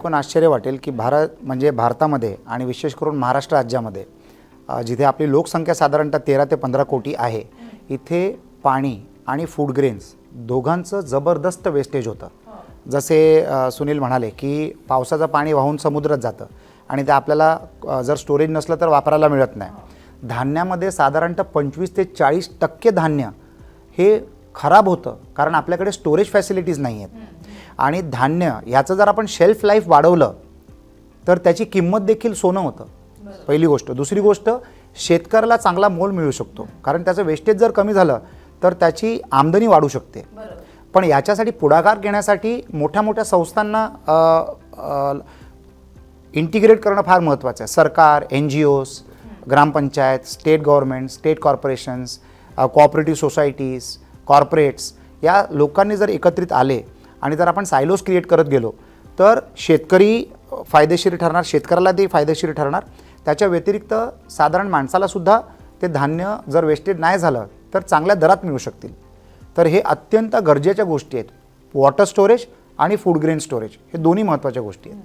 पण आश्चर्य वाटेल की भारत म्हणजे भारतामध्ये आणि विशेष करून महाराष्ट्र राज्यामध्ये जिथे आपली लोकसंख्या साधारणतः तेरा ते पंधरा कोटी आहे इथे पाणी आणि फूड ग्रेन्स दोघांचं जबरदस्त वेस्टेज होतं. जसे सुनील म्हणाले की पावसाचं पाणी वाहून समुद्रात जातं आणि ते आपल्याला जर स्टोरेज नसलं तर वापरायला मिळत नाही. धान्यामध्ये साधारणतः पंचवीस ते चाळीस टक्के धान्य हे खराब होतं कारण आपल्याकडे स्टोरेज फॅसिलिटीज नाही आहेत आणि धान्य ह्याचं जर आपण शेल्फ लाईफ वाढवलं तर त्याची किंमत देखील सोनं होतं. पहिली गोष्ट. दुसरी गोष्ट शेतकऱ्याला चांगला मोल मिळू शकतो. कारण त्याचं वेस्टेज जर कमी झालं तर त्याची आमदनी वाढू शकते. पण याच्यासाठी पुढाकार घेण्यासाठी मोठ्या मोठ्या संस्थांना इंटिग्रेट करणं फार महत्त्वाचं आहे. सरकार N G Os gram panchayat state government state corporations cooperative societies corporates या लोकांनी जर एकत्रित आले आणि जर आपण सायलोज क्रिएट करत गेलो तर शेतकरी फायदेशीर ठरणार शेतकऱ्याला ते फायदेशीर ठरणार. त्याच्या व्यतिरिक्त साधारण माणसालासुद्धा ते धान्य जर वेस्टेड नाही झालं तर चांगल्या दरात मिळू शकतील. तर हे अत्यंत गरजेच्या गोष्टी आहेत. वॉटर स्टोरेज आणि फूड ग्रेन स्टोरेज हे दोन्ही महत्त्वाच्या गोष्टी आहेत.